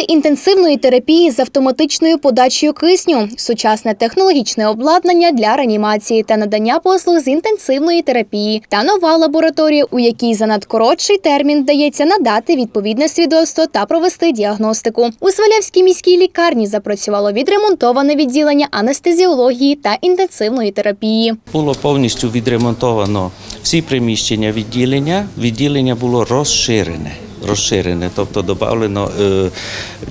палати інтенсивної терапії з автоматичною подачею кисню, сучасне технологічне обладнання для реанімації та надання послуг з інтенсивної терапії та нова лабораторія, у якій за надкоротший термін вдається надати відповідне свідоцтво та провести діагностику. У Свалявській міській лікарні запрацювало відремонтоване відділення анестезіології та інтенсивної терапії. Було повністю відремонтовано всі приміщення відділення. Відділення було розширене. Розширене, тобто додано е,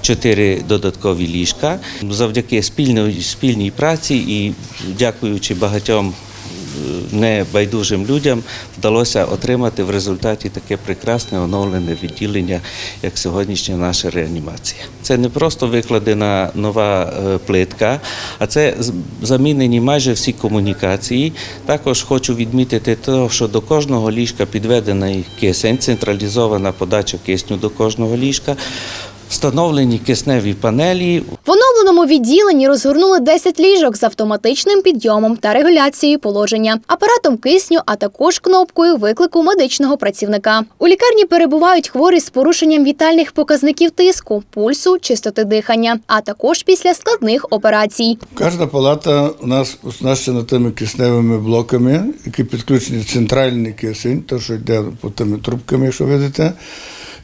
чотири додаткові ліжка. Завдяки спільної спільній праці і дякуючи багатьом небайдужим людям, вдалося отримати в результаті таке прекрасне оновлене відділення, як сьогоднішня наша реанімація. Це не просто викладена нова е, плитка, а це замінені майже всі комунікації. Також хочу відмітити те, що до кожного ліжка підведений кисень, централізована подача кисню до кожного ліжка. Встановлені кисневі панелі, В відділенні розгорнули 10 ліжок з автоматичним підйомом та регуляцією положення, апаратом кисню, а також кнопкою виклику медичного працівника. У лікарні перебувають хворі з порушенням вітальних показників тиску, пульсу, чистоти дихання, а також після складних операцій. Кожна палата у нас оснащена тими кисневими блоками, які підключені центральний кисень, то що йде по тими трубками, якщо видите.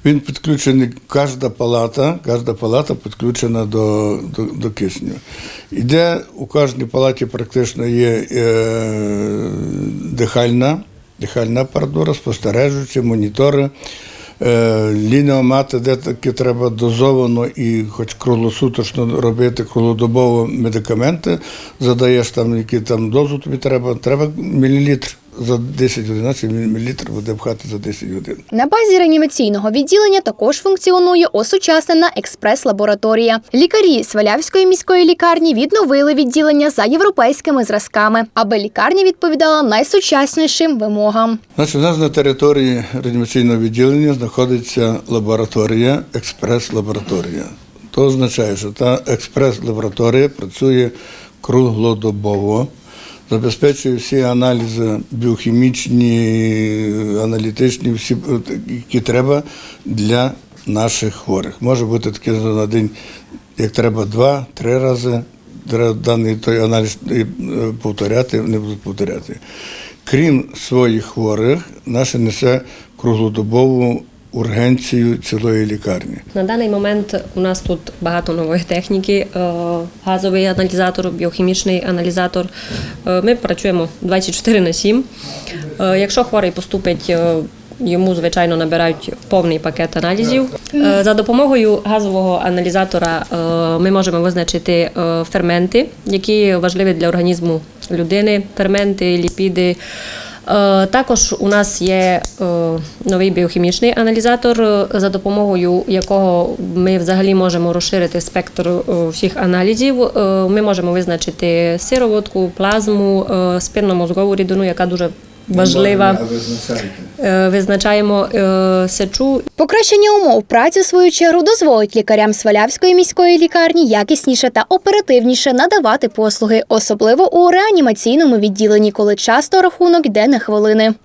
Він підключений, кожна палата, кожна палата підключена до, до, до кисню. Іде у кожній палаті практично є е, дихальна, дихальна апаратура, спостережуючі, монітори. Е, лініомати, де таки треба дозовано і хоч круглосуточно робити круглодобово медикаменти, задаєш там, які там дозу тобі треба, треба мілілітр за 10 годин, значить мілілітр буде пхати за 10 годин. На базі реанімаційного відділення також функціонує осучаснена експрес-лабораторія. Лікарі Свалявської міської лікарні відновили відділення за європейськими зразками, аби лікарня відповідала найсучаснішим вимогам. Значить, у нас на території реанімаційного відділення знаходиться лабораторія, експрес-лабораторія. То означає, що та експрес-лабораторія працює круглодобово, забезпечує всі аналізи біохімічні, аналітичні, всі, які треба для наших хворих. Може бути таке на день, як треба два-три рази. Даний той аналіз е, повторяти, не будуть повторяти. Крім своїх хворих, наша несе круглодобову ургенцію цілої лікарні. На даний момент у нас тут багато нової техніки: е, газовий аналізатор, біохімічний аналізатор. Е, Ми працюємо 24 на 7. Е, Якщо хворий поступить, йому звичайно набирають повний пакет аналізів. За допомогою газового аналізатора ми можемо визначити ферменти, які важливі для організму людини, ферменти, ліпіди. Е, Також у нас є е, новий біохімічний аналізатор, е, за допомогою якого ми взагалі можемо розширити спектр всіх аналізів. Ми можемо визначити сироватку, плазму, спинномозгову рідину, яка дуже важлива. Е, Визначаємо е, сечу Покращення умов праці, в свою чергу, дозволить лікарям Свалявської міської лікарні якісніше та оперативніше надавати послуги, особливо у реанімаційному відділенні, коли часто рахунок йде на хвилини.